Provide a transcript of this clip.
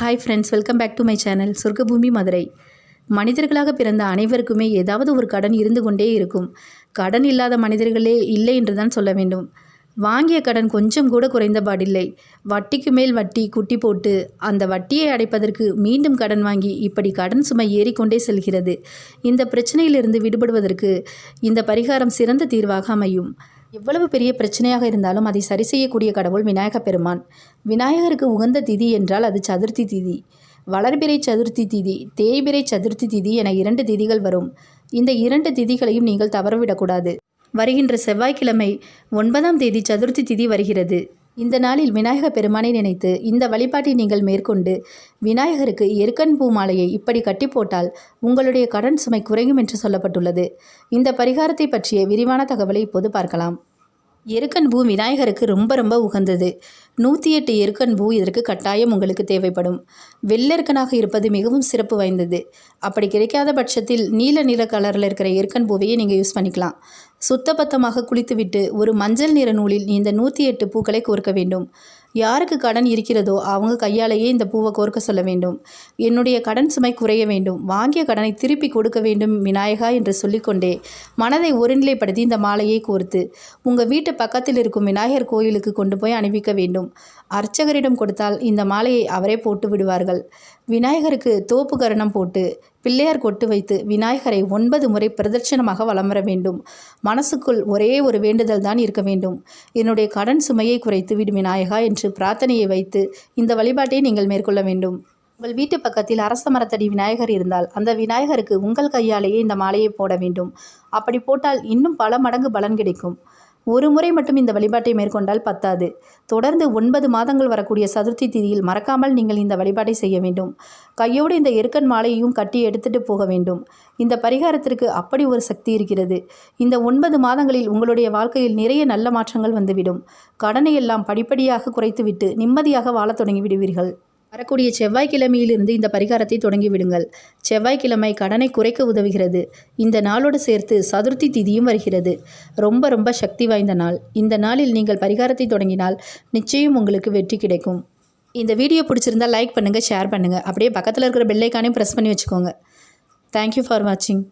Hi friends welcome back to my channel சொர்க்கபூமி Madurai மனிதர்களாக பிறந்த அனைவருக்குமே ஏதாவது ஒரு கடன் இருந்து கொண்டே இருக்கும். கடன் இல்லாத மனிதர்களே இல்லை என்று தான் சொல்ல வேண்டும். வாங்கிய கடன் கொஞ்சம் கூட குறைந்தபாடில்லை வட்டிக்கு மேல் வட்டி குட்டி போட்டு அந்த வட்டியை அடைப்பதற்கு மீண்டும் கடன் வாங்கி இப்படி கடன் சுமை ஏறிக்கொண்டே செல்கிறது. இந்த பிரச்சனையிலிருந்து விடுபடுவதற்கு இந்த பரிகாரம் சிறந்த தீர்வாக அமையும். எவ்வளவு பெரிய பிரச்சனையாக இருந்தாலும் அதை சரி செய்யக்கூடிய கடவுள் விநாயக பெருமான். விநாயகருக்கு உகந்த திதி என்றால் அது சதுர்த்தி திதி. வளர்பிறை சதுர்த்தி திதி தேய்பிறை சதுர்த்தி திதி என இரண்டு திதிகள் வரும். இந்த இரண்டு திதிகளையும் நீங்கள் தவறவிடக்கூடாது. வருகின்ற செவ்வாய்க்கிழமை ஒன்பதாம் தேதி சதுர்த்தி திதி வருகிறது. இந்த நாளில் விநாயக பெருமானை நினைத்து இந்த வழிபாட்டை நீங்கள் மேற்கொண்டு விநாயகருக்கு எருக்கன் பூ மாலையை இப்படி கட்டி போட்டால் உங்களுடைய கடன் சுமை குறையும் என்று சொல்லப்பட்டுள்ளது. இந்த பரிகாரத்தை பற்றிய விரிவான தகவலை இப்போது பார்க்கலாம். எருக்கன் பூ விநாயகருக்கு ரொம்ப ரொம்ப உகந்தது. நூற்றி எட்டு எருக்கன் பூ இதற்கு கட்டாயம் உங்களுக்கு தேவைப்படும். வெள்ளெருக்கனாக இருப்பது மிகவும் சிறப்பு வாய்ந்தது. அப்படி கிடைக்காத பட்சத்தில் நீல நிற கலரில் இருக்கிற எருக்கன் பூவையே நீங்கள் யூஸ் பண்ணிக்கலாம். சுத்தபத்தமாக குளித்துவிட்டு ஒரு மஞ்சள் நிற நூலில் இந்த நூற்றி எட்டு பூக்களை கோர்க்க வேண்டும். யாருக்கு கடன் இருக்கிறதோ அவங்க கையாலேயே இந்த பூவை கோர்க்க சொல்ல வேண்டும். என்னுடைய கடன் சுமை குறைய வேண்டும். வாங்கிய கடனை திருப்பி கொடுக்க வேண்டும் விநாயகா என்று சொல்லிக்கொண்டே மனதை ஒருநிலைப்படுத்தி இந்த மாலையை கோர்த்து உங்கள் வீட்டு பக்கத்தில் இருக்கும் விநாயகர் கோயிலுக்கு கொண்டு போய் அனுப்பிக்க வேண்டும். அர்ச்சகரிடம் கொடுத்தால் இந்த மாலையை அவரே போட்டு விடுவார்கள். விநாயகருக்கு தோப்பு கரணம் போட்டு பிள்ளையார் கொட்டு வைத்து விநாயகரை ஒன்பது முறை பிரதட்சணமாக வலம் வர வேண்டும். மனசுக்குள் ஒரே ஒரு வேண்டுதல் தான் இருக்க வேண்டும். என்னுடைய கடன் சுமையை குறைத்து விடும் விநாயகா என்று பிரார்த்தனையை வைத்து இந்த வழிபாட்டை நீங்கள் மேற்கொள்ள வேண்டும். உங்கள் வீட்டு பக்கத்தில் அரச மரத்தடி விநாயகர் இருந்தால் அந்த விநாயகருக்கு உங்கள் கையாலேயே இந்த மாலையை போட வேண்டும். அப்படி போட்டால் இன்னும் பல மடங்கு பலன் கிடைக்கும். ஒரு முறை மட்டும் இந்த வழிபாட்டை மேற்கொண்டால் பத்தாது. தொடர்ந்து ஒன்பது மாதங்கள் வரக்கூடிய சதுர்த்தி திதியில் மறக்காமல் நீங்கள் இந்த வழிபாட்டை செய்ய வேண்டும். கையோடு இந்த எருக்கன் மாலையையும் கட்டி எடுத்துட்டு போக வேண்டும். இந்த பரிகாரத்திற்கு அப்படி ஒரு சக்தி இருக்கிறது. இந்த ஒன்பது மாதங்களில் உங்களுடைய வாழ்க்கையில் நிறைய நல்ல மாற்றங்கள் வந்துவிடும். கடனை எல்லாம் படிப்படியாக குறைத்துவிட்டு நிம்மதியாக வாழத் தொடங்கி விடுவீர்கள். வரக்கூடிய செவ்வாய்க்கிழமையிலிருந்து இந்த பரிகாரத்தை தொடங்கிவிடுங்கள் செவ்வாய்க்கிழமை கடனை குறைக்க உதவுகிறது. இந்த நாளோடு சேர்த்து சதுர்த்தி திதியும் வருகிறது. ரொம்ப ரொம்ப சக்தி வாய்ந்த நாள். இந்த நாளில் நீங்கள் பரிகாரத்தை தொடங்கினால் நிச்சயம் உங்களுக்கு வெற்றி கிடைக்கும். இந்த வீடியோ பிடிச்சிருந்தால் லைக் பண்ணுங்கள் ஷேர் பண்ணுங்கள் அப்படியே பக்கத்தில் இருக்கிற பெல்லைக்கானே ப்ரெஸ் பண்ணி வச்சுக்கோங்க. தேங்க்யூ ஃபார் வாட்சிங்